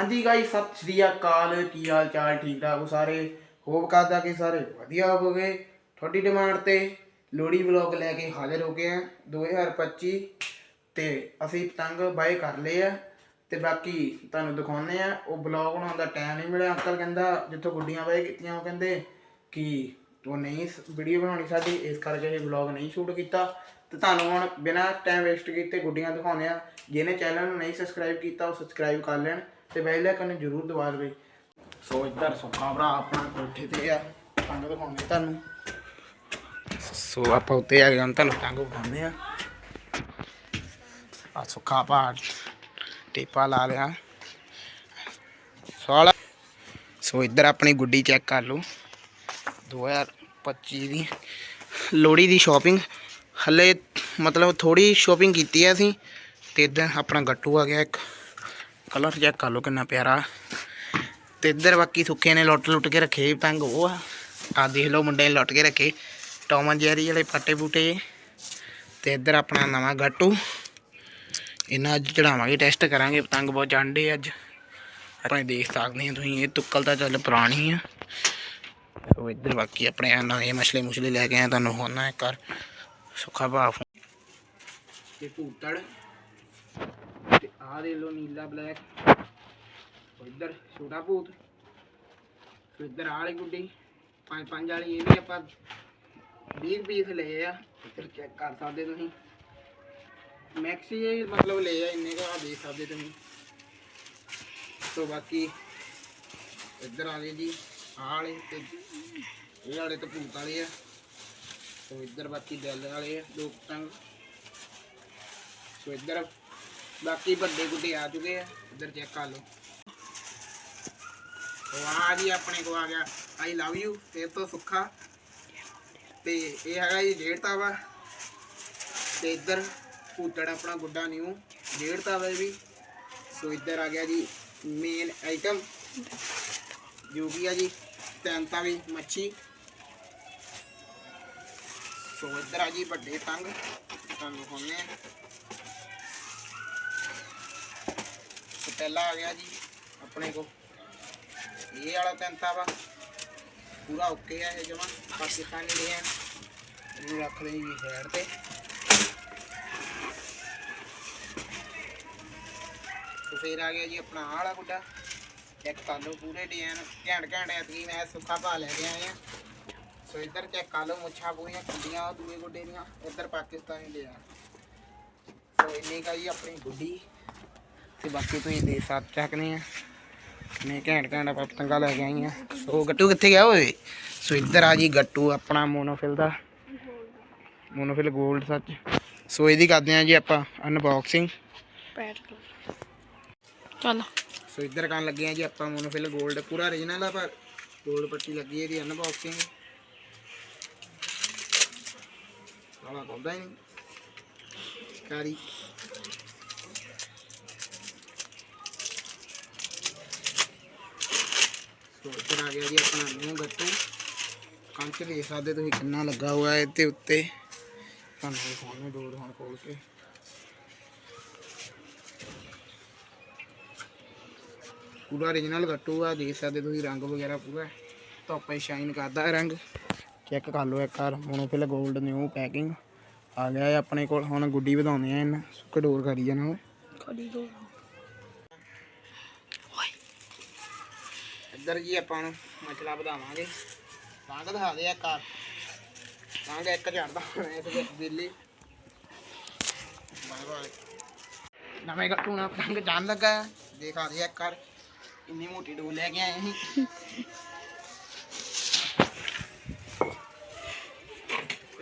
ਹਾਂਜੀ ਗਾਇਸ ਸਤਿ ਸ਼੍ਰੀ ਅਕਾਲ। ਕੀ ਹਾਲ ਚਾਲ? ਠੀਕ ਠਾਕ ਹੋ ਸਾਰੇ? ਹੋਪ ਕਰਦਾ ਕਿ ਸਾਰੇ ਵਧੀਆ ਹੋਵੋਗੇ। ਤੁਹਾਡੀ ਡਿਮਾਂਡ ਤੇ ਲੋਹੜੀ ਵਲੌਗ ਲੈ ਕੇ ਹਾਜ਼ਰ ਹੋ ਗਏ ਆ 2025 ਤੇ ਅਸੀਂ ਪਤੰਗ ਬਾਏ ਕਰ ਲਏ ਆ। ਤੇ ਬਾਕੀ ਤੁਹਾਨੂੰ ਦਿਖਾਉਂਦੇ ਆ ਉਹ ਵਲੌਗ ਬਣਾਉਣ ਦਾ ਟਾਈਮ ਨਹੀਂ ਮਿਲਿਆ ਅੰਕਲ ਕਹਿੰਦਾ, ਜਿੱਥੋਂ ਗੁੱਡੀਆਂ ਬਾਏ ਕੀਤੀਆਂ, ਉਹ ਕਹਿੰਦੇ ਕਿ ਉਹ ਨਹੀਂ ਵੀਡੀਓ ਬਣਾਉਣੀ ਸਾਡੀ, ਇਸ ਕਰਕੇ ਇਹ ਵਲੌਗ ਨਹੀਂ ਸ਼ੂਟ ਕੀਤਾ। ਤੇ ਤੁਹਾਨੂੰ ਹੁਣ ਬਿਨਾਂ ਟਾਈਮ ਵੇਸਟ ਕੀਤੇ ਗੁੱਡੀਆਂ ਦਿਖਾਉਂਦੇ ਆ ਜਿਹਨੇ ਚੈਨਲ ਨੂੰ ਨਹੀਂ ਸਬਸਕ੍ਰਾਈਬ ਕੀਤਾ, ਉਹ ਸਬਸਕ੍ਰਾਈਬ ਕਰ ਲੈਣ। ਤੇ ਬੈਲ ਆਈਕਨ ਜ਼ਰੂਰ ਦਬਾ ਦੇਵੇ ਸੋ ਇੱਧਰ ਸੁੱਖਾ ਭਰਾ ਆਪਣਾ ਕੋਠੇ ਤੇ ਆ, ਤੰਗ ਦਿਖਾਉਂਦੇ ਤੁਹਾਨੂੰ। ਸੋ ਆਪਾਂ ਉੱਤੇ ਆ ਗਏ ਹਾਂ ਤੁਹਾਨੂੰ ਤੰਗ ਦਿਖਾਉਂਦੇ ਆ। ਆ ਸੁੱਖਾ ਭਰਾ ਟੇਪਾ ਲਾ ਲਿਆ ਸੋਲਾ ਸੋ ਇੱਧਰ ਆਪਣੀ ਗੁੱਡੀ ਚੈੱਕ ਕਰ ਲਓ। 2025 ਦੀ ਲੋਹੜੀ ਦੀ ਸ਼ਾਪਿੰਗ। ਹਲੇ ਮਤਲਬ ਥੋੜੀ ਸ਼ਾਪਿੰਗ ਕੀਤੀ ਹੈ ਅਸੀਂ, ਤੇ ਇੱਧਰ ਆਪਣਾ ਗੱਟੂ ਆ ਗਿਆ ਇੱਕ। ਕਲਰ ਚੈੱਕ ਕਰ ਲਓ ਕਿੰਨਾ ਪਿਆਰਾ। ਤੇ ਇੱਧਰ ਬਾਕੀ ਸੁੱਕੇ ਨੇ ਲੁੱਟ ਲੁੱਟ ਕੇ ਰੱਖੇ ਪਤੰਗ ਉਹ ਆ। ਆ ਦੇਖ ਲਓ ਮੁੰਡੇ ਨੇ ਲੁੱਟ ਕੇ ਰੱਖੇ। ਟੌਮ ਜੈਰੀ ਵਾਲੇ ਫਾਟੇ ਬੂਟੇ ਤੇ ਇੱਧਰ ਆਪਣਾ ਨਵਾਂ ਗਾਟੂ। ਇਹਨਾਂ ਅੱਜ ਚੜਾਵਾਂਗੇ, ਟੈਸਟ ਕਰਾਂਗੇ ਪਤੰਗ ਬਹੁਤ ਚੰਡੇ ਅੱਜ। ਆਪਾਂ ਦੇਖ ਸਕਦੇ ਹਾਂ ਤੁਸੀਂ, ਇਹ ਤੁੱਕਲ ਤਾਂ ਚੱਲ ਪੁਰਾਣੀ ਆ। ਉਹ ਇੱਧਰ ਬਾਕੀ ਆਪਣੇ ਆਹ ਨਵੇਂ ਮਛਲੇ ਮੁਛਲੇ ਲੈ ਕੇ ਆਏ ਤੁਹਾਨੂੰ ਹੋਣਾ ਹੈ ਕਰ ਸੁੱਖਾ ਭਾਫ ਤੇ ਭੂਤੜ। ਤੇ ਆਹ ਦੇ ਲੋ ਨੀਲਾ ਬਲੈਕ ਇੱਧਰ ਛੋਟਾ ਭੂਤ। ਤੇ ਇੱਧਰ ਆਹ ਗੁੱਡੀ। ਪੰਜ ਪੰਜ ਵਾਲੀ ਇਹ ਵੀ ਆਪਾਂ 20 ਪੀਸ ਲਏ ਆ। ਇੱਧਰ ਚੈੱਕ ਕਰ ਸਕਦੇ ਤੁਸੀਂ। ਮੈਕਸੀ ਇਹ ਮਤਲਬ ਲਏ ਆ, ਇੰਨੇ ਕਾ ਦੇਖ ਸਕਦੇ ਤੁਸੀਂ। ਸੋ ਬਾਕੀ ਇੱਧਰ ਆ ਗਏ ਜੀ ਆਲੇ ਵਾਲੇ ਤੇ ਇਹ ਵਾਲੇ ਤਾਂ ਭੂਤ ਵਾਲੇ ਆ। ਸੋ ਇੱਧਰ ਬਾਕੀ ਦਿਲ ਵਾਲੇ ਆ, ਦੋ ਪਤੰਗ ਸੋ ਇੱਧਰ ਬਾਕੀ ਵੱਡੇ ਗੁੱਡੇ ਆ ਚੁੱਕੇ ਆ, ਇੱਧਰ ਚੈੱਕ ਕਰ ਲਓ। ਸੋ ਜੀ ਆਪਣੇ ਕੋ ਆ ਗਿਆ ਆਈ ਲਵ ਯੂ ਤੇ ਤੋਂ ਸੁੱਖਾ। ਤੇ ਇਹ ਹੈਗਾ ਜੀ ਡੇਢ ਤਾਵਾ। ਤੇ ਇੱਧਰ ਭੂਤੜ ਆਪਣਾ ਗੁੱਡਾ ਨਿਊ, ਡੇਢ ਤਾਵਾ ਵੀ। ਸੋ ਇੱਧਰ ਆ ਗਿਆ ਜੀ ਮੇਨ ਆਈਟਮ ਜੋ ਵੀ ਆ ਜੀ, ਤਿੰਨ ਵੀ ਮੱਛੀ। ਸੋ ਇੱਧਰ ਆ ਜੀ ਵੱਡੇ ਤੰਗ ਤੁਹਾਨੂੰ ਹੁੰਨੇ ਆ ਸੋ ਪਹਿਲਾ ਆ ਗਿਆ ਜੀ, ਆਪਣੇ ਕੋ ਇਹ ਵਾਲਾ ਤੰਤਾ ਵਾ। ਪੂਰਾ ਓਕੇ ਆ ਇਹ ਜਮਾ, ਪਾਕਿਸਤਾਨੀ ਲਿਆ ਇਹਨੂੰ ਰੱਖ ਲਈ ਜੀ ਸਾਈਡ ਤੇ। ਸੋ ਫੇਰ ਆ ਗਿਆ ਜੀ ਆਪਣਾ ਆਹ ਵਾਲਾ ਗੁੱਡਾ। ਚੈੱਕ ਕਰ ਲਓ ਪੂਰੇ ਡਿਜ਼ਾਈਨ ਘੈਂਟ ਘੈਂਟ ਐਤਕੀ ਮੈਂ ਸੁੱਖਾ ਭਾ ਲੈ ਕੇ ਆਏ ਆ। ਸੋ ਇੱਧਰ ਚੈੱਕ ਕਰ ਲਓ ਮੁੱਛਾਂ ਪੂਰੀਆਂ ਖੁੱਡੀਆਂ ਉਹ ਦੂਏ ਗੁੱਡੇ ਦੀਆਂ। ਇੱਧਰ ਪਾਕਿਸਤਾਨੀ ਲਿਆ ਸੋ ਇੰਨੀ ਕਾ ਜੀ ਆਪਣੀ ਗੁੱਡੀ। ਤੇ ਬਾਕੀ ਤੁਸੀਂ ਦੇ ਸਾਥ ਚੱਕਨੇ ਆ। ਮੈਂ ਘੈਂਟ ਘੈਂਟ ਆਪਾਂ ਪਤੰਗਾ ਲੈ ਕੇ ਆਈ ਆ ਸੋ ਗੱਟੂ ਕਿੱਥੇ ਗਿਆ ਓਏ? ਸੋ ਇੱਧਰ ਆ ਜੀ ਗੱਟੂ ਆਪਣਾ ਮੋਨੋਫਿਲ ਦਾ। ਮੋਨੋਫਿਲ ਗੋਲਡ ਸੱਚ। ਸੋ ਇਹਦੀ ਕਰਦੇ ਆ ਜੀ ਆਪਾਂ ਅਨਬਾਕਸਿੰਗ ਚੱਲ। ਸੋ ਇੱਧਰ ਕਰਨ ਲੱਗੇ ਆ ਜੀ ਆਪਾਂ ਮੋਨੋਫਿਲ ਗੋਲਡ। ਪੂਰਾ origignal ਆ ਪਰ ਗੋਲਡ ਪੱਟੀ ਲੱਗੀ ਹੈ ਇਹਦੀ ਅਨਬਾਕਸਿੰਗ ਸਾਲਾ ਕੋਦਾ ਨਹੀਂ। ਕਾਰੀ ਆ ਗਿਆ ਜੀ, ਆਪਣਾ ਨਿਊ ਗੱਟੂ। ਕੰਚ ਦੇਖ ਸਕਦੇ ਤੁਸੀਂ ਕਿੰਨਾ ਲੱਗਾ ਹੋਇਆ ਹੈ ਤੇ ਉੱਤੇ। ਤੁਹਾਨੂੰ ਦਿਖਾਉਣੇ ਦੂਰ ਹੁਣ ਖੋਲ ਕੇ। ਪੂਰਾ origignal ਗੱਟੂ ਆ, ਦੇਖ ਸਕਦੇ ਤੁਸੀਂ ਰੰਗ ਵਗੈਰਾ ਪੂਰਾ। ਧੁੱਪੇ ਸ਼ਾਈਨ ਕਰਦਾ ਹੈ ਰੰਗ। ਚੈੱਕ ਕਰ ਲਓ ਇੱਕ ਵਾਰ ਮੋਨੋਫਿਲ 골ਡ ਨਿਊ ਪੈਕਿੰਗ ਆ ਗਿਆ ਹੈ ਆਪਣੇ ਕੋਲ, ਹੁਣ ਗੁੱਡੀ ਵਧਾਉਂਦੇ ਆ ਇਹਨਾਂ। ਕਡੋਰ ਕਰੀ ਜਾਣਾ ਓਏ ਖੜੀ ਦੋ ਇੱਧਰ ਜੀ ਆਪਾਂ ਨੂੰ ਮਸਲਾ ਵਧਾਵਾਂਗੇ। ਤਾਂ ਦਿਖਾ ਦੇ ਆ ਕਾਰ ਤਾਂ ਇੱਕ ਹੋਣਾ ਇਸ ਵਿੱਚ ਬਿੱਲੀ। Bye bye. ਨਵੇਂ ਗੱਟੂ ਨਾਲ ਪਤੰਗ ਜਾਣ ਲੱਗਾ। ਦਿਖਾ ਦੇ ਇੱਕ ਕਾਰ ਇੰਨੀ ਮੋਟੀ ਡੋਲ ਲੈ ਕੇ ਆਏ ਸੀ।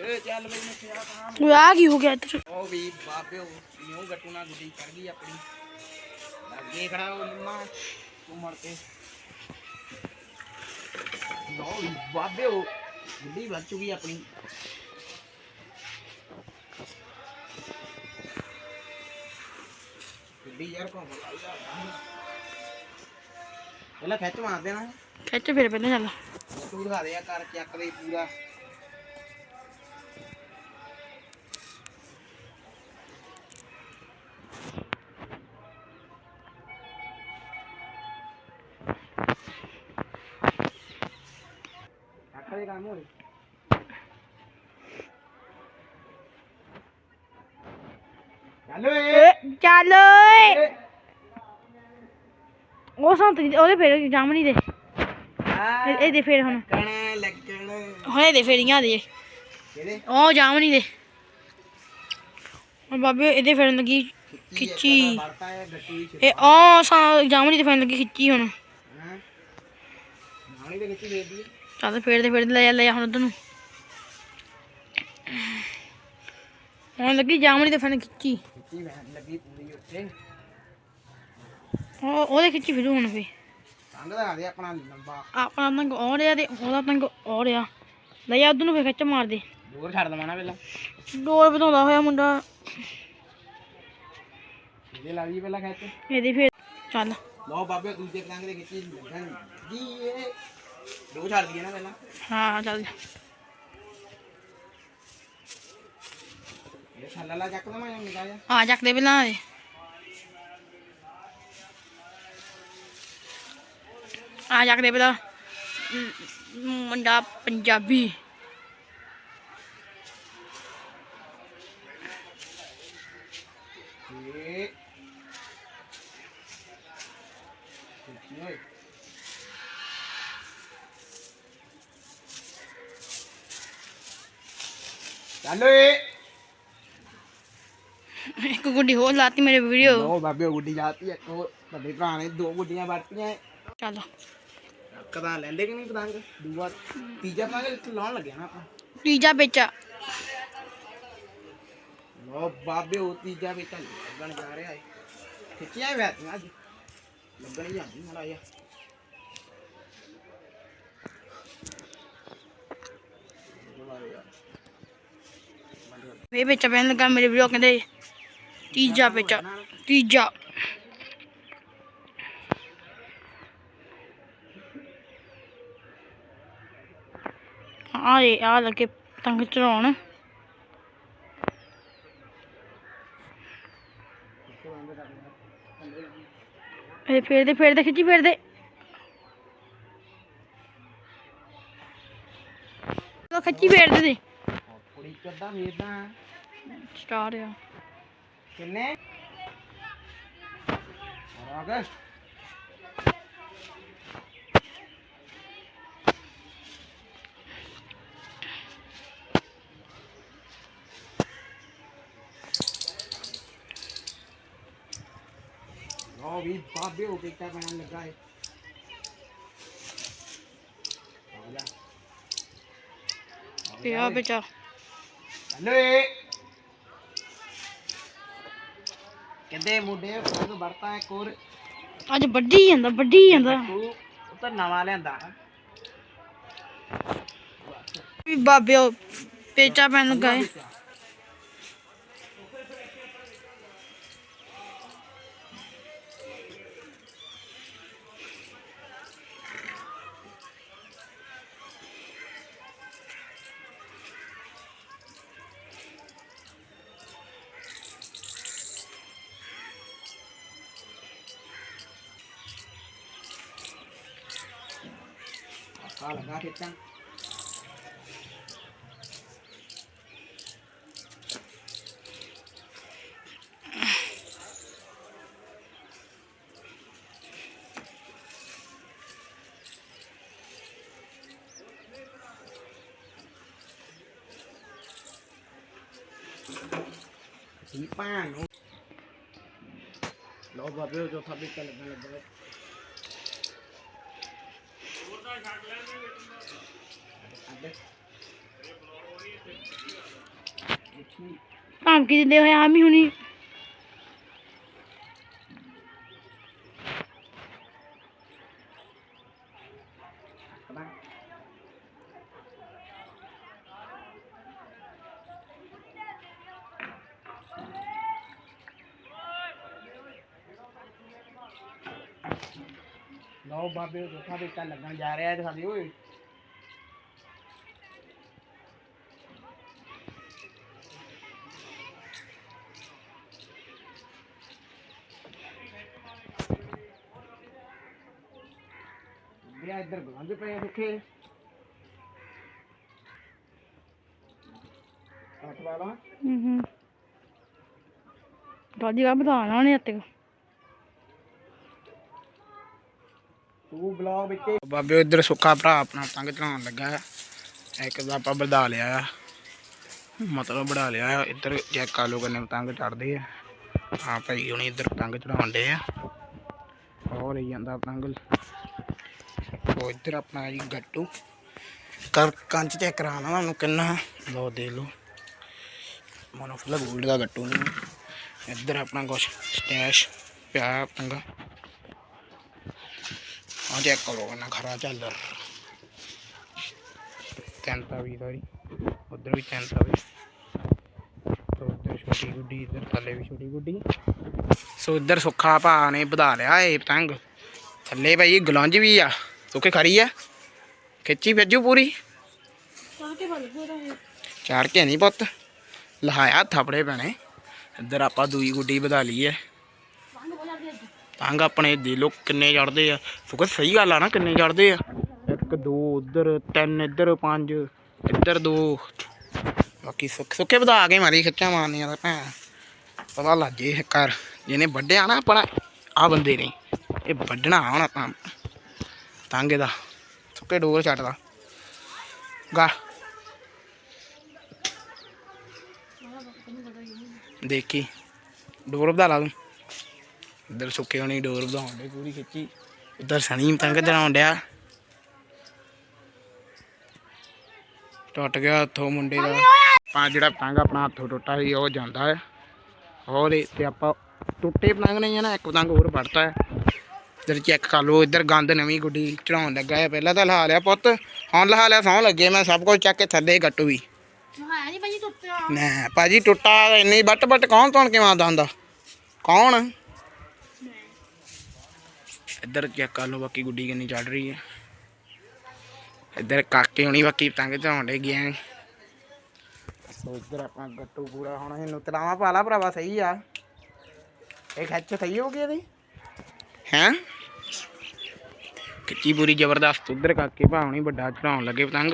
ਏ ਚੱਲ ਬਈ ਮੈਂ ਆ ਤਾਂ ਤੂੰ ਆ ਕੀ ਹੋ ਗਿਆ ਇੱਧਰ? ਉਹ ਵੀ ਬਾਬਿਓ ਨਿਊ ਗੱਟੂ ਨਾਲ ਗੁੱਡੀ ਚੜ ਗਈ ਆਪਣੀ। ਲੱਗੇ ਖੜਾ ਉਹ ਨਿੰਮਾ ਤੂੰ ਮੜ ਕੇ ਲੋ ਵੀ ਬਾਬਿਓ ਗੁੱਡੀ ਵੱਜ ਚੁੱਕੀ ਆਪਣੀ। ਗੁੱਡੀ ਯਾਰ ਕੋਲ ਪਹਿਲਾਂ ਖਿੱਚ ਮਾਰ ਦੇਣਾ। ਖਿੱਚ ਫਿਰ ਪਹਿਲਾਂ ਚੱਲ। ਤੂੰ ਦਿਖਾ ਦੇ ਆ ਕਰ ਚੱਕ ਦੇ ਪੂਰਾ। ਦੇ ਕੰਮ ਹੋ ਰਹੇ ਚੱਲ ਓਏ ਚੱਲ ਓਏ ਉਹ ਸੰਤਰੀ ਉਹਦੇ ਫੇਰ ਜਾਮਣੀ ਦੇ। ਇਹ- ਇਹਦੇ ਫੇਰ ਹੁਣ। ਲੱਗਣ ਲੱਗਣ ਹੁਣ ਇਹਦੇ ਫੇਰੀਆਂ ਦੇ ਕਿਹਦੇ? ਉਹ ਜਾਮਣੀ ਦੇ। ਹੁਣ ਬਾਬੇ ਇਹਦੇ ਫੇਰਨ ਲੱਗੀ ਖਿੱਚੀ। ਵਰਤਾ ਹੈ ਗੱਟੀ ਚ ਇਹ ਉਹ ਸਾ ਜਾਮਣੀ ਦੇ ਫੇਰਨ ਲੱਗੀ ਖਿੱਚੀ ਹੁਣ। ਹਾਂ? ਨਾਲੀ ਦੇ ਵਿੱਚ ਦੇ ਦੀ ਚੱਲ ਫੇਰਦੇ ਫੇਰਦੇ ਲੈ ਲੈ ਹੁਣ ਉਧਰ ਨੂੰ। ਹੁਣ ਲੱਗੀ ਜਾਮਣੀ ਦੇ ਫੇਰਨ ਖਿੱਚੀ। ਖਿੱਚੀ ਲੱਗੀ ਪੂਰੀ ਉੱਤੇ ਉਹ ਉਹਦੇ ਖਿੱਚੀ ਫਿਰੂ ਹੁਣ ਫੇ ਸੰਗ ਦਾ ਦੇ ਆਪਣਾ ਲੰਬਾ। ਆਪਣਾ ਤੰਗ ਉਹ ਰਿਹਾ ਤੇ ਉਹਦਾ ਤੰਗ ਉਹ ਰਿਹਾ। ਲੈ ਜਾ ਉਧਰ ਨੂੰ ਫੇ ਖਿੱਚ ਮਾਰ ਦੇ। ਦੂਰ ਛੱਡ ਦਵਾਂ ਨਾ ਪਹਿਲਾਂ। ਡੋਰ ਵਧਾਉਂਦਾ ਹੋਇਆ ਮੁੰਡਾ। ਇਹਦੇ ਲਾ ਪਹਿਲਾਂ ਖਿੱਚ। ਇਹਦੀ ਫੇਰ ਚੱਲ। ਲਓ ਬਾਬੇ ਦੂਜੇ ਪਤੰਗ ਦੇ ਖਿੱਚੀ। ਲੱਗਣ ਜੀ ਇਹ ਦੋ ਛੱਡ ਦਈਏ ਨਾ ਪਹਿਲਾਂ। ਹਾਂ ਹਾਂ ਚੱਲ ਇਹ ਥੱਲੇ ਲਾ ਚੱਕ ਦਵਾਂ ਜਾਂ ਨਿਕਾ ਜਾ ਆ ਚੱਕ ਦੇ ਪਹਿਲਾਂ ਇਹ। ਆ ਚੱਕ ਦੇ ਪਹਿਲਾਂ। ਮੁੰਡਾ ਪੰਜਾਬੀ ਇਹ ਖਿੱਚੀ ਓਏ ਚੱਲ ਓਏ ਗੁੱਡੀ ਹੋਰ ਲਾਤੀ ਮੇਰੇ ਵੀਡੀਓ। ਲਓ ਬਾਬੇ ਗੁੱਡੀ ਜਾਤੀ ਇੱਕ ਹੋਰ ਤੁਹਾਡੇ ਭਰਾ ਨੇ ਦੋ ਗੁੱਡੀਆਂ ਵਰਤੀਆਂ ਚੱਲ। ਕਦਾਂ ਲੈਂਦੇ ਕਿ ਨਹੀਂ ਪਤੰਗ ਦੂਆ ਤੀਜਾ ਪਤੰਗ ਇੱਥੇ ਲਾਉਣ ਲੱਗਿਆ ਨਾ ਆਪਾਂ। ਤੀਜਾ ਵੇਚਾ। ਲੋ ਬਾਬੇ ਉਹ ਤੀਜਾ ਵੀ ਤਾਂ ਲੱਗਣ ਜਾ ਰਿਹਾ ਹੈ। ਖਿੱਚਿਆ ਵੈਤੀਆਂ ਅੱਜ। ਲੱਗਣ ਜਾਂਦੀ ਮੜਾ ਜਾ ਵੇ ਵੇਚਾ ਪੈਣ ਲੱਗਾ ਮੇਰੇ ਵੀਡੀਓ ਕਹਿੰਦੇ ਤੀਜਾ ਵੇਚਾ ਤੀਜਾ। ਆ ਇਹ ਆ ਲੱਗੇ ਤੰਗ ਚੜਾਉਣ। ਇਹ ਫੇਰਦੇ ਫੇਰਦੇ ਖਿੱਚੀ ਫੇਰਦੇ। ਲੋ ਖਿੱਚੀ ਫੇਰਦੇ ਦੇ ਕੁੜੀ ਕੱਦਾ ਵੇਦਾਂ ਸਟਾਰ ਆ। ਕਿੰਨੇ ਰਾਗਸ ਲੋ ਵੀ ਬਾਬੇ ਹੋ ਕੇ ਕਿਆ ਬਣਨ ਲੱਗਾ ਹੈ ਆ ਜਾ ਤੇ ਆ ਵੇਚਾ ਕਹਿੰਦੇ ਮੁੰਡੇ ਫੋਨ ਵਰਤਾ ਇੱਕ ਹੋਰ। ਅੱਜ ਵੱਡੀ ਜਾਂਦਾ ਵੱਡੀ ਜਾਂਦਾ। ਉਹ ਤਾਂ ਨਵਾਂ ਲਿਆਂਦਾ। ਵੀ ਬਾਬੇ ਉਹ ਪੇਚਾ ਪੈਣ ਲੱਗਾ ਹੈ ਆ ਲਗਾ ਖੇਤਾਂ ਸੀ ਪਾਣ ਨੂੰ ਲੋ ਬਾਬੇ ਉਹ ਚੌਥਾ ਵੀ ਲੱਗਣ ਲੱਗਾ ਹੈ। ਅੱਡੇ ਧਮਕੀ ਦਿੰਦੇ ਹੋਏ ਆਮੀ ਹੁਣੀ। ਲਓ ਬਾਬੇ ਉਹ ਚੌਥਾ ਵੀ ਲੱਗਣ ਜਾ ਰਿਹਾ ਹੈ ਸਾਡੇ ਓਏ। ਆ ਇੱਧਰ ਬੁਲੰਦ ਪਏ ਆ ਸੁੱਕੇ ਲਾ ਹੂੰ ਹੂੰ ਬਾਜੀ ਦਾ ਬਤਾਣਾ ਉਹਨੇ ਇੱਥੇ ਬਾਬੇ ਇੱਧਰ ਸੁੱਕਾ ਭਰਾ ਆਪਣਾ ਤੰਗ ਚੜਾਉਣ ਲੱਗਾ ਹੈ। ਇੱਕ ਦਾ ਆਪਾਂ ਵਧਾ ਲਿਆ ਆ। ਮਤਲਬ ਬੜਾ ਲਿਆ ਆ। ਇੱਧਰ ਚੈੱਕ ਕਰ ਲੋ ਕਿੰਨੇ ਪਤੰਗ ਚੜਦੇ ਆ। ਹਾਂ ਭਾਈ ਹੁਣ ਇੱਧਰ ਪਤੰਗ ਚੜਾਉਂਦੇ ਆ। ਹੋਰ ਹੀ ਜਾਂਦਾ ਪਤੰਗ ਉਹ ਇੱਧਰ ਆਪਣਾ ਜੀ ਗੱਟੂ। ਕਰ ਕੰਚ ਚੈੱਕ ਕਰਾ ਲਾ ਉਹਨੂੰ ਕਿੰਨਾ। ਲੋ ਦੇ ਲੋ ਮਨੋ ਗੋਲਡ ਦਾ ਗੱਟੂ ਨਹੀਂ ਇੱਧਰ ਆਪਣਾ ਕੁਛ ਸਟੈਸ਼ ਪਿਆ ਪਤੰਗਾ ਆ ਚੈੱਕ ਕਰੋ ਨਾ ਖਰਾ ਚੱਲ ਤੈਂਤਾ ਵੀ ਸਾਰੀ ਉਧਰ ਵੀ ਤੈਂਤਾ ਵੀ। ਤੋ ਉਧਰ ਛੋਟੀ ਗੁੱਡੀ, ਇਧਰ ਥੱਲੇ ਵੀ ਛੋਟੀ ਗੁੱਡੀ। ਸੋ ਇੱਧਰ ਸੁੱਖਾ ਭਾ ਨੇ ਵਧਾ ਲਿਆ ਇਹ ਪਤੰਗ। ਥੱਲੇ ਭਾਈ ਗਲੰਜ ਵੀ ਆ। ਸੁੱਕੇ ਖਰੀ ਆ? ਖਿੱਚੀ ਭੇਜੂ ਪੂਰੀ? ਚਾਹ ਕੇ ਨਹੀਂ ਪੁੱਤ। ਲਹਾਇਆ ਥਾਪੜੇ ਪੈਣੇ ਇੱਧਰ ਆਪਾਂ ਦੂਈ ਗੁੱਡੀ ਵਧਾ ਲਈ ਐ। ਤੰਗ ਆਪਣੇ ਦੇ ਲੋ ਕਿੰਨੇ ਚੜਦੇ ਆ। ਸੁਖ ਸਹੀ ਗੱਲ ਆ ਨਾ ਕਿੰਨੇ ਚੜਦੇ ਆ। ਇੱਕ ਦੋ ਉਧਰ ਤਿੰਨ ਇੱਧਰ ਪੰਜ ਇੱਧਰ ਦੋ। ਬਾਕੀ ਸੁੱਖ ਸੁੱਕੇ ਵਧਾ ਕੇ ਮਾਰੀ ਖਿੱਚਾਂ ਮਾਰਨੀਆਂ ਤਾਂ ਭੈਣ। ਪਤਾ ਲੱਗ ਜੇ ਕਰ ਜਿਹਨੇ ਵੱਢਿਆ ਨਾ ਆਪਣਾ ਆ ਬੰਦੇ ਨੇ। ਇਹ ਵੱਢਣਾ ਹੁਣ ਆਪਾਂ ਤੰਗ ਦਾ, ਸੁੱਕੇ ਡੋਰ ਛੱਡਦਾ ਗਾ। ਦੇਖੀ, ਡੋਰ ਵਧਾ ਲਾ ਤੂੰ। ਇੱਧਰ ਸੁੱਕੇ ਹੋਣੀ ਡੋਰ ਵਧਾਉਣ ਦੇ ਪੂਰੀ ਖਿੱਚੀ। ਇੱਧਰ ਸਣੀ ਪਤੰਗ ਚੜਾਉਣ ਡਿਆ। ਟੁੱਟ ਗਿਆ ਹੱਥੋਂ ਮੁੰਡੇ ਦਾ। ਪਾ ਜਿਹੜਾ ਪਤੰਗ ਆਪਣਾ ਹੱਥੋਂ ਟੁੱਟਾ ਸੀ, ਉਹ ਜਾਂਦਾ ਹੈ। ਹੋਰ ਤੇ ਆਪਾਂ ਟੁੱਟੇ ਪਤੰਗ ਨਹੀਂ ਹੈ ਨਾ, ਇੱਕ ਪਤੰਗ ਹੋਰ ਵੜਤਾ ਹੈ। ਇੱਧਰ ਚੈੱਕ ਕਰ ਲਓ ਇੱਧਰ ਗੰਦ ਨਵੀਂ ਗੁੱਡੀ ਚੜਾਉਣ ਲੱਗਾ ਹੈ। ਪਹਿਲਾਂ ਤਾਂ ਲਹਾ ਲਿਆ ਪੁੱਤ ਹੁਣ ਲਹਾ ਲਿਆ ਸੌਂ ਲੱਗੇ ਮੈਂ ਸਭ ਕੁਝ ਚੱਕ ਕੇ ਥੱਲੇ ਗੱਟੂ ਵੀ। ਨਾ ਭਾਜੀ ਟੁੱਟਾ ਇੰਨੀ ਬੱਟ ਬੱਟ ਕੌਣ ਕਿਵੇਂ ਆਉਂਦਾ ਹੁੰਦਾ? ਕੌਣ? ਇੱਧਰ ਚੈੱਕ ਕਰ ਲਓ ਬਾਕੀ ਗੁੱਡੀ ਕਿੰਨੀ ਚੜ ਰਹੀ ਹੈ। ਇੱਧਰ ਕਾਕੇ ਹੋਣੀ ਬਾਕੀ ਪਤੰਗ ਚੜਾਉਂਦੇ ਗਿਆ ਸੋ ਇੱਧਰ ਆਪਾਂ ਗੱਟੂ ਪੂਰਾ ਹੋਣਾ ਇਹਨੂੰ ਤਲਾਵਾ ਪਾ ਲਾ ਭਰਾਵਾ ਸਹੀ ਆ। ਇਹ ਖੱਚ ਸਹੀ ਹੋ ਗਈ ਇਹਦੀ? ਹੈਂ? ਖਿੱਚੀ ਪੂਰੀ ਜ਼ਬਰਦਸਤ, ਉੱਧਰ ਕਾਕੇ ਭਾਵਣੀ ਵੱਡਾ ਚੜਾਉਣ ਲੱਗੇ ਪਤੰਗ।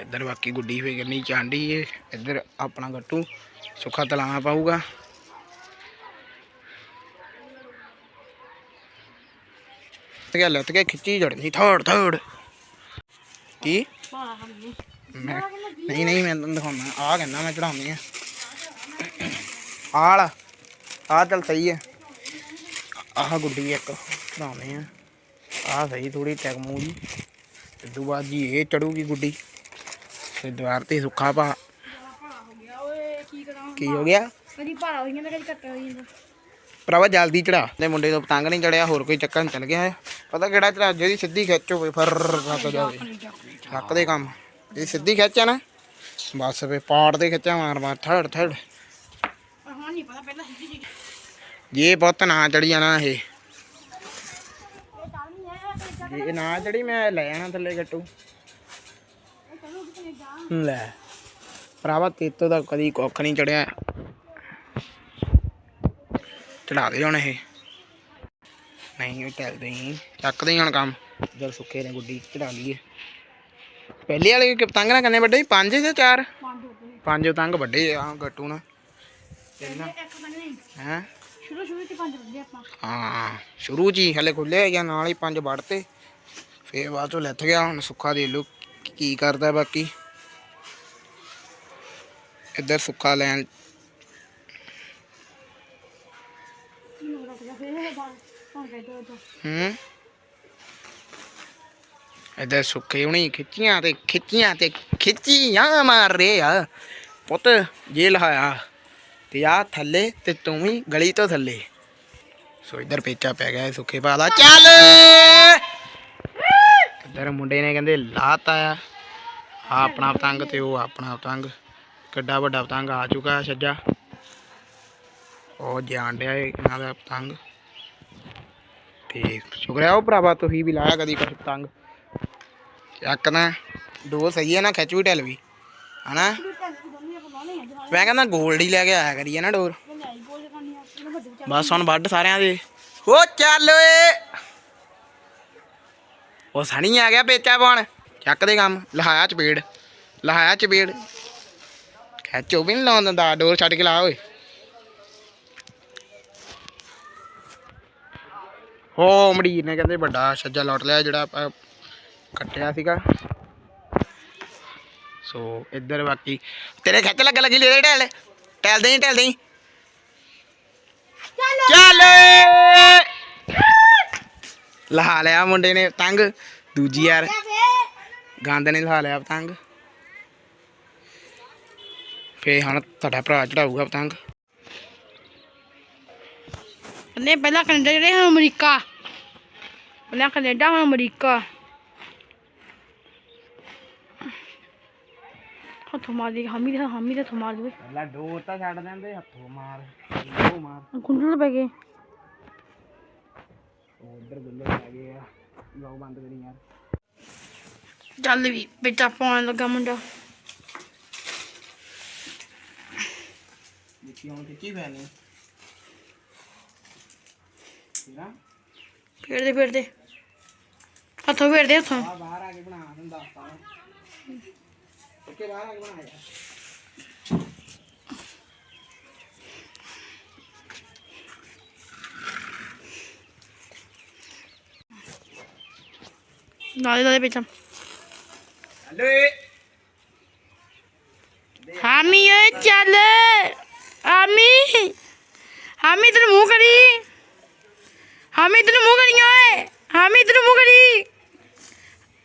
ਇੱਧਰ ਬਾਕੀ ਗੁੱਡੀ ਫੇ ਕਰਨੀ ਚਾਂਡੀ ਏ, ਇੱਧਰ ਆਪਣਾ ਗੱਟੂ, ਸੁੱਖਾ ਤਲਾਵਾ ਪਾਊਗਾ। ਤੇ ਲੱਤ ਕੇ ਖਿੱਚੀ ਜੜਨੀ ਥੋੜ ਥੋੜ ਕੀ? ਮੈਂ, ਨਹੀਂ ਨਹੀਂ, ਮੈਂ ਤੁਹਾਨੂੰ ਦਿਖਾਉਣਾ ਆ ਕਹਿੰਦਾ ਮੈਂ ਚੜਾਉਣੀ ਆ। ਆਲ ਆ ਚੱਲ ਸਹੀ ਹੈ ਆਹ ਗੁੱਡੀ ਇੱਕ ਚੜਾਉਣੇ ਆ। ਆ ਸਹੀ ਥੋੜੀ ਟੈਗਮੂ ਜੀ। ਤੇ ਦੁਬਾਰਾ ਜੀ ਇਹ ਚੜੂਗੀ ਗੁੱਡੀ। ਤੇ ਦੁਆਰ ਤੇ ਸੁੱਖਾ ਪਾ ਕੀ ਹੋ ਗਿਆ? ਕਦੀ ਭਾਲਾ ਹੋ ਜਾਂਦਾ ਕਦੀ ਘੱਟ ਹੋ ਜਾਂਦਾ ਭਰਾਵਾ ਜਲਦੀ ਚੜਾ ਤੇ ਮੁੰਡੇ ਤੋਂ ਪਤੰਗ ਨਹੀਂ ਚੜਿਆ ਹੋਰ ਕੋਈ ਚੱਕਰ ਨਹੀਂ ਚੱਲ ਗਿਆ ਹੈ ਪਤਾ ਕਿਹੜਾ ਚੜਾ ਜਿਹਦੀ ਸਿੱਧੀ ਖਿੱਚ ਹੋਵੇ ਫਰ ਰੱਕ ਜਾਵੇ। ਹੱਕ ਦੇ ਕੰਮ। ਇਹ ਸਿੱਧੀ ਖਿੱਚ ਆ ਨਾ ਬਸ ਵੇ ਪਾੜ ਦੇ ਖਿੱਚਾ ਮਾਰ ਮਾਰ ਥੜ ਥੜ। ਹੁਣ ਨਹੀਂ ਪਤਾ ਪਹਿਲਾਂ ਸਿੱਧੀ ਜੇ ਪੁੱਤ ਨਾ ਚੜੀ ਜਾਣਾ ਇਹ। ਇਹ ਤਾਂ ਤੇ ਜੇ ਇਹ ਨਾ ਚੜੀ ਮੈਂ ਲੈ ਜਾਣਾ ਥੱਲੇ ਗੱਟੂ। ਜਾ ਲੈ। ਭਰਾਵਾ ਤੇਤੋ ਦਾ ਕਦੀ ਕੁੱਖ ਨਹੀਂ ਚੜਿਆ। ਚੜਾ ਦੇ ਹੁਣ ਇਹ। ਨਹੀਂ ਉਹ ਟੈਲਦੇ ਹੀ ਚੱਕਦੇ ਹੁਣ ਕੰਮ। ਜਦ ਸੁੱਕੇ ਨੇ ਗੁੱਡੀ ਚੜਾ ਲਈਏ। ਪਹਿਲੇ ਵਾਲੇ ਕਿ ਪਤੰਗ ਨਾ ਕਿੰਨੇ ਵੱਡੇ? ਪੰਜ ਜਾਂ ਚਾਰ? ਪੰਜ ਪਤੰਗ ਵੱਡੇ ਆ ਗੱਟੂ ਨਾ। ਹੈ? ਸ਼ੁਰੂ ਸ਼ੁਰੂ ਚ ਪੰਜ ਵੱਜੇ ਆਪਾਂ। ਹਾਂ ਸ਼ੁਰੂ ਹੀ ਹਲੇ ਖੁੱਲੇ ਗਿਆ ਨਾਲ ਹੀ ਪੰਜ ਵੜਤੇ ਫੇਰ ਬਾਅਦ ਚੋਂ ਲੱਥ ਗਿਆ, ਹੁਣ ਸੁੱਖਾ ਦੇ ਲੋ ਕੀ ਕਰਦਾ ਬਾਕੀ। ਇੱਧਰ ਸੁੱਖਾ ਲੈਣ। ਹੂੰ। ਇੱਧਰ ਸੁੱਕੇ ਹੁਣੀ ਖਿੱਚੀਆਂ ਤੇ ਖਿੱਚੀਆਂ ਤੇ ਖਿੱਚੀਆਂ ਮਾਰ ਰਹੇ ਆ ਪੁੱਤ ਜੇ ਲਹਾਇਆ ਤੇ ਆ ਥੱਲੇ ਤੇ ਤੂੰ ਵੀ ਗਲੀ ਤੋਂ ਥੱਲੇ। ਸੋ ਇੱਧਰ ਪੇਚਾ ਪੈ ਗਿਆ ਇਹ ਸੁੱਕੇ ਪਾ ਦਾ। ਚੱਲ! ਇੱਧਰ ਮੁੰਡੇ ਨੇ ਕਹਿੰਦੇ ਲਾਤਾ ਆ। ਆ ਆਪਣਾ ਪਤੰਗ ਤੇ ਉਹ ਆਪਣਾ ਪਤੰਗ। ਕਿੱਡਾ ਵੱਡਾ ਪਤੰਗ ਆ ਚੁੱਕਾ ਛੱਜਾ ਉਹ ਜਾਣ ਡਿਆ ਇਹ ਇਹਨਾਂ ਦਾ ਪਤੰਗ। ਤੇ ਸ਼ੁਕਰਿਆ ਉਹ ਭਰਾਵਾ ਤੁਸੀਂ ਵੀ ਲਾਇਆ ਕਦੀ ਕੁਛ ਪਤੰਗ। ਚੱਕ ਨਾ ਦੋ ਸਹੀ ਹੈ ਨਾ ਖਿੱਚ ਵੀ ਢਿੱਲ ਵੀ। ਹਨਾ? ਮੈਂ ਕਹਿੰਦਾ 골ਡ ਹੀ ਲੈ ਕੇ ਆਇਆ ਕਰੀਏ ਨਾ ਡੋਰ। ਬਸ ਹੁਣ ਵੱਢ ਸਾਰਿਆਂ ਦੇ। ਹੋ ਚੱਲ ਓਏ। ਉਹ ਸਣੀ ਆ ਗਿਆ ਪੇਚਾ ਪਾਉਣ। ਚੱਕ ਦੇ ਕੰਮ ਲਹਾਇਆ ਚਪੇੜ ਲਹਾਇਆ ਚਪੇੜ। ਖੈਚੋ ਵੀ ਨੀ ਲਾਉਣ ਦਿੰਦਾ ਡੋਰ ਛੱਡ ਕੇ ਲਾ ਓਏ। ਉਹ ਮੜੀਰ ਨੇ ਕਹਿੰਦੇ ਵੱਡਾ ਛੱਜਾ ਲੁੱਟ ਲਿਆ ਜਿਹੜਾ ਆਪਾਂ ਕੱਟਿਆ ਸੀਗਾ। ਸੋ ਇੱਧਰ ਬਾਕੀ ਤੇਰੇ ਖਿੱਚ ਲੱਗ ਲੱਗੀ ਲੈ ਟੈਲ। ਟੈਲ ਦੇਈ ਟੈਲ ਦੇਈ ਚੱਲ। ਲਹਾ ਲਿਆ ਮੁੰਡੇ ਨੇ ਤੰਗ। ਦੂਜੀ ਯਾਰ ਗੰਦ ਨੇ ਲਹਾ ਲਿਆ ਪਤੰਗ। ਫੇ ਹੁਣ ਤੁਹਾਡਾ ਭਰਾ ਚੜਾਊਗਾ ਪਤੰਗ। ਨੇ ਪਹਿਲਾਂ ਕੈਨੇਡਾ ਜਿਹੜੇ ਹੁਣ ਅਮਰੀਕਾ। ਪਹਿਲਾਂ ਕੈਨੇਡਾ ਹੁਣ ਅਮਰੀਕਾ। ਹੱਥੋਂ ਮਾਰ ਦੀ ਹਾਮੀ ਦਾ ਹਾਮੀ ਦਾ ਹੱਥੋਂ ਮਾਰ ਦੇ। ਪਹਿਲਾਂ ਡੋਰ ਤਾਂ ਛੱਡ ਦਿੰਦੇ ਹੱਥੋਂ ਮਾਰ ਉਹ ਮਾਰ। ਗੁੰਡਲ ਪੈ ਗਏ। ਉਧਰ ਗੁੱਲੇ ਪੈ ਗਏ ਆ। ਲਓ ਬੰਦ ਕਰੀ ਯਾਰ ਚੱਲ ਵੀ ਬੇਟਾ ਪਾਉਣ ਲੱਗਾ ਮੁੰਡਾ। ਦੇਖੀ ਹੁਣ ਤੇ ਕੀ ਫੈਨੀ ਠੀਕ ਫੇਰਦੇ। ਫੇਰਦੇ ਹੱਥੋਂ ਫੇਰਦੇ ਹੱਥੋਂ। ਆ ਬਾਹਰ ਆ ਕੇ ਬਣਾ ਦੱਸਤਾ ਮੈਂ ਓਕੇ ਬਾਹਰ ਆ ਕੇ ਬਣਾ ਨਾਲੇ ਨਾਲੇ ਬੇਟਾ ਹਲੋ ਹਾਮੀ ਓਏ ਚੱਲ ਹਾਮੀ ਹਾਮੀ ਤੇਰੇ ਮੂੰਹ ਕਰੀ ਹਾਮੀ ਤੇਰੇ ਮੂੰਹ ਕਰੀ ਓਏ ਹਾਮੀ ਤੇਰੇ ਮੂੰਹ ਕਰੀ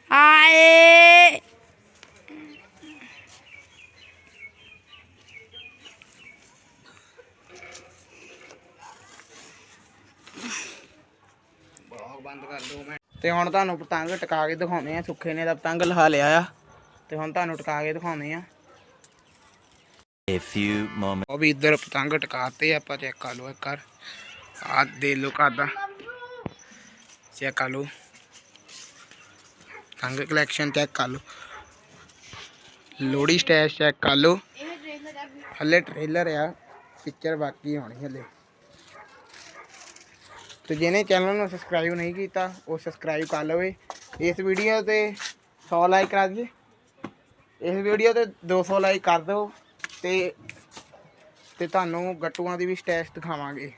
ਆਏ ਬੰਦ ਕਰ ਦੋ ਮੈਂ ਤੇ ਹੁਣ ਤੁਹਾਨੂੰ ਪਤੰਗ ਟਿਕਾ ਕੇ ਦਿਖਾਉਂਦੇ ਆ ਸੁੱਖੇ ਨੇ ਤਾਂ ਪਤੰਗ ਲਹਾ ਲਿਆ ਆ। ਤੇ ਹੁਣ ਤੁਹਾਨੂੰ ਟਿਕਾ ਕੇ ਦਿਖਾਉਂਦੇ ਆ। A few moments. ਉਹ ਵੀ ਇੱਧਰ ਪਤੰਗ ਟਿਕਾਤੇ ਆਪਾਂ ਚੈੱਕ ਕਰ ਲਓ ਇੱਕ ਵਾਰ। ਆ ਦੇ ਲੋ ਕਾਦਾ ਚੈੱਕ ਕਰ ਲਓ। ਪਤੰਗ ਕਲੈਕਸ਼ਨ ਚੈੱਕ ਕਰ ਲਓ। ਲੋੜੀ ਸਟੈਸ਼ ਚੈੱਕ ਕਰ ਲਓ। ਹੱਲੇ ਟ੍ਰੇਲਰ ਆ ਪਿਕਚਰ ਬਾਕੀ ਹੋਣੀ ਹੱਲੇ। ਤੇ ਜਿਹਨੇ ਚੈਨਲ ਨੂੰ ਸਬਸਕ੍ਰਾਈਬ ਨਹੀਂ ਕੀਤਾ, ਉਹ ਸਬਸਕ੍ਰਾਈਬ ਕਰ ਲਵੇ। ਇਸ ਵੀਡੀਓ ਤੇ 100 ਲਾਈਕ ਕਰਾ ਦਈਏ। ਇਸ ਵੀਡੀਓ ਤੇ 200 ਲਾਈਕ ਕਰ ਦਿਓ ਤੇ ਤੇ ਤੁਹਾਨੂੰ ਗੱਟੂਆਂ ਦੀ ਵੀ ਸਟੈਸ਼ ਦਿਖਾਵਾਂਗੇ।